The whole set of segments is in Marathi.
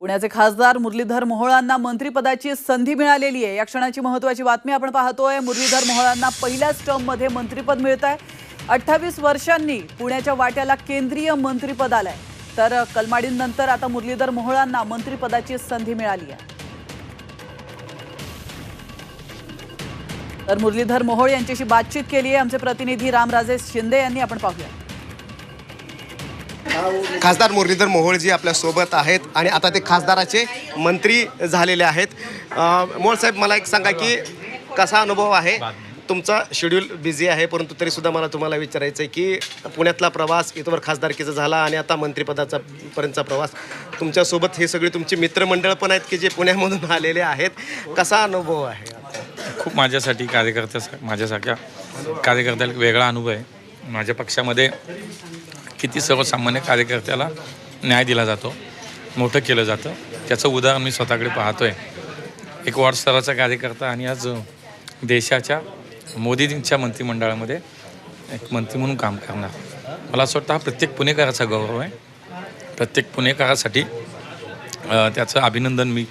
पुण्याचे खासदार मुरलीधर मोहोळांना मंत्रिपदाची संधी मिळालेली आहे. या क्षणाची महत्वाची बातमी आपण पाहतोय. मुरलीधर मोहोळांना पहिल्याच टर्ममध्ये मंत्रिपद मिळत आहे अठ्ठावीस वर्षांनी पुण्याच्या वाट्याला केंद्रीय मंत्रिपद आलंय. तर कलमाडींनंतर आता मुरलीधर मोहोळांना मंत्रिपदाची संधी मिळाली आहे. तर मुरलीधर मोहोळ यांच्याशी बातचीत केली आहे. आमचे प्रतिनिधी रामराजे शिंदे यांनी. आपण पाहूया. खासदार मुरलीधर मोहोळजी आपल्यासोबत आहेत आणि आता ते खासदाराचे मंत्री झालेले आहेत. अ, साहेब मला एक सांगा की कसा अनुभव आहे? तुमचा शेड्यूल बिझी आहे परंतु तरी सुद्धा मला तुम्हाला विचारायचं आहे की पुण्यातला प्रवास इथवर खासदारकीचा झाला आणि आता मंत्रिपदाचा पर्यंतचा प्रवास. तुमच्यासोबत हे सगळे तुमचे मित्रमंडळ पण आहेत की जे पुण्यामधून आलेले आहेत? कसा अनुभव आहे? खूप माझ्यासाठी कार्यकर्त्या माझ्यासारख्या कार्यकर्त्याला वेगळा अनुभव आहे. माझ्या पक्षामध्ये किती सर्वसामान्य कार्यकर्त्याला न्याय दिला जातो मोठं केलं जातं त्याचं उदाहरण मी स्वतःकडे पाहतो आहे एक वॉर्ड स्तराचा कार्यकर्ता आणि आज देशाच्या मोदीजींच्या मंत्रिमंडळामध्ये एक मंत्री म्हणून काम करणार. मला असं वाटतं हा प्रत्येक पुणेकराचा गौरव आहे. प्रत्येक पुणेकरासाठी त्याचं अभिनंदन मी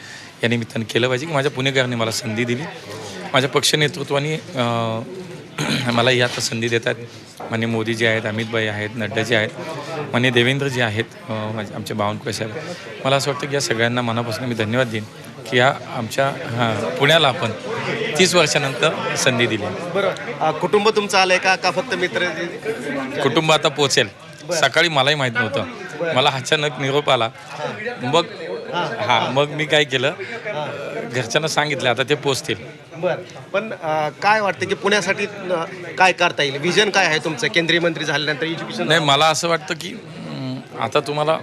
या निमित्तानं केलं पाहिजे की माझ्या पुणेकरांनी मला संधी दिली. माझ्या पक्ष नेतृत्वाने मला आता संधी देत आहेत मान्य मोदीजी आहेत अमितभाई आहेत नड्डाजी आहेत. मान्य देवेंद्रजी आहेत अ, माझे आमचे बावनकुळे साहेब. मला असं वाटतं की या सगळ्यांना मनापासून मी धन्यवाद देईन की या आमच्या हां पुण्याला आपण तीस वर्षानंतर संधी दिली. बरं. कुटुंब तुमचं आलंय का? का फक्त मित्र? कुटुंब आता पोचेल. सकाळी मलाही माहीत नव्हतं. मला अचानक निरोप आला. मग हां मग मी काय केलं? घरच्यांना सांगितलं आता ते पोचतील बर पण अ, काय वाटतं की पुण्यासाठी अ, काय करता येईल? विजन काय आहे तुमचं? केंद्रीय मंत्री झाल्यानंतर एज्युकेशन नाही मला असं वाटतं की अं, आता तुम्हाला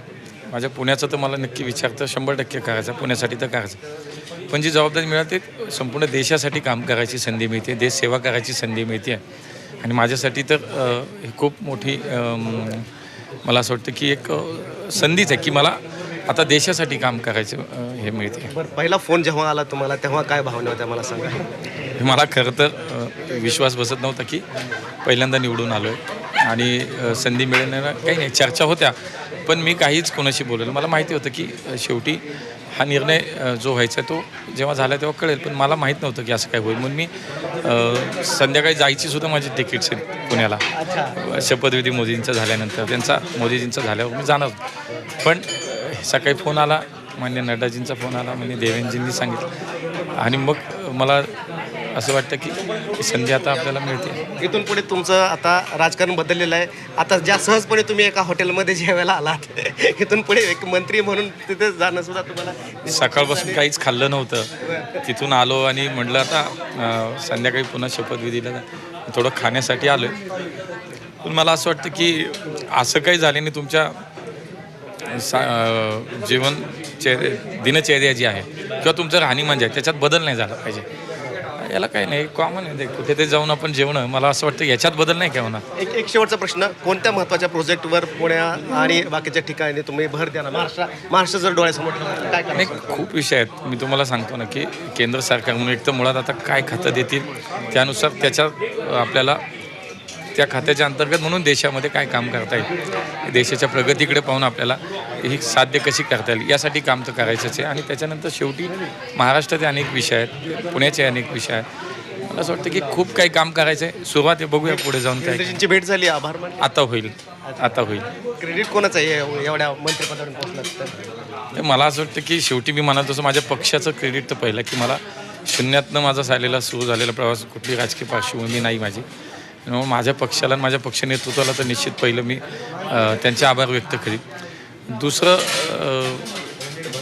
माझ्या पुण्याचं तर मला नक्की विचारतं शंभर टक्के करायचं पुण्यासाठी तर करायचं. पण जी जबाबदारी मिळते संपूर्ण देशासाठी काम करायची संधी मिळते देश सेवा करायची संधी मिळते. आणि माझ्यासाठी तर अं, ही खूप मोठी अं, मला असं वाटतं की एक अं, संधीच आहे की मला आता देशासाठी काम करायचं हे मिळते. बरं पहिला फोन जेव्हा आला तुम्हाला तेव्हा काय भावना होत्या मला सांगा. हे मला खरं तर विश्वास बसत नव्हता की पहिल्यांदा निवडून आलो आहे आणि संधी मिळण्याला काही नाही चर्चा होत्या पण मी काहीच कोणाशी बोललो मला माहिती होतं की शेवटी हा निर्णय जो व्हायचा तो जेव्हा झाला तेव्हा कळेल पण मला माहीत नव्हतं की असं काय होईल. म्हणून मी संध्याकाळी जायची सुद्धा माझी तिकीट्स आहेत पुण्याला. शपथविधी मोदींचा झाल्यानंतर त्यांचा मोदीजींचा झाल्यावर मी जाणार पण सकाळी फोन आला मान्य नड्डाजींचा फोन आला मान्य देवेंद्रजींनी सांगितलं. आणि मग मला असं वाटतं की संधी आता आपल्याला मिळते. इथून पुढे तुमचं आता राजकारण बदललेलं आहे. आता ज्या सहजपणे तुम्ही एका हॉटेलमध्ये जेवायला आलात इथून पुढे एक मंत्री म्हणून तिथे जाणं सुद्धा तुम्हाला सकाळपासून काहीच खाल्लं नव्हतं. तिथून आलो आणि म्हटलं आता संध्याकाळी पुन्हा शपथविधीला. थोडं खाण्यासाठी आलो पण मला असं वाटतं की असं काही झालं नाही. तुमच्या सा जीवन चेहरे दिनचर्या जी आहे. किंवा तुमचं राहणीमान जे आहे त्याच्यात बदल नाही झाला पाहिजे. याला काही नाही कॉमन आहे. कुठे ते जाऊन आपण जेवणं मला असं वाटतं याच्यात बदल नाही काय होणार. एक एक शेवटचा प्रश्न कोणत्या महत्त्वाच्या प्रोजेक्टवर पुण्या आणि बाकीच्या ठिकाणी तुम्ही भर द्या ना महाराष्ट्र महाराष्ट्र जर डोळ्यासमोर काय नाही खूप विषय आहेत. मी तुम्हाला सांगतो ना की केंद्र सरकार म्हणून एक तर मुळात आता काय खातं देतील त्यानुसार त्याच्या आपल्याला त्या खात्याच्या अंतर्गत म्हणून देशामध्ये काय काम करता येईल? देशाच्या प्रगतीकडे पाहून आपल्याला ही साध्य कशी करता येईल? यासाठी काम तर करायचंच आहे. आणि त्याच्यानंतर शेवटी महाराष्ट्राचे अनेक विषय आहेत पुण्याचे अनेक विषय आहेत. मला असं वाटतं की खूप काही काम करायचं आहे सुरुवात आहे बघूया पुढे जाऊन काय भेट झाली आभार आता होईल आता होईल. क्रेडिट कोणाचं आहे? एव- एवढ्या मंत्रिपदावर मला असं वाटतं की शेवटी मी म्हणत असं माझ्या पक्षाचं क्रेडिट तर पहिलं की मला शून्यातनं माझा झालेला सुरू झालेला प्रवास कुठली राजकीय पार्श्वभूमी नाही माझी. माझ्या पक्षाला आणि माझ्या पक्ष नेतृत्वाला तर निश्चित पहिलं मी त्यांचे आभार व्यक्त करीन. दुसरं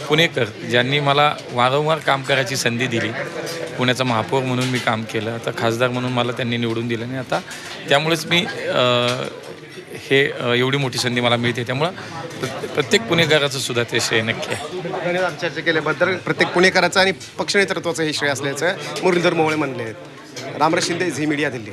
पुणेकर ज्यांनी मला वारंवार काम करायची संधी दिली. पुण्याचा महापौर म्हणून मी काम केलं आता खासदार म्हणून मला त्यांनी निवडून दिलं आणि आता त्यामुळेच मी हे एवढी मोठी संधी मला मिळते. त्यामुळं प्रत्येक पुणेकराचं सुद्धा ते श्रेय नक्की आहे. चर्चा केल्याबद्दल. प्रत्येक पुणेकराचं आणि पक्ष नेतृत्वाचं हे श्रेय असल्याचं मुरलीधर मोहळे म्हणले आहेत. Ramraj Shinde Zee media Delhi.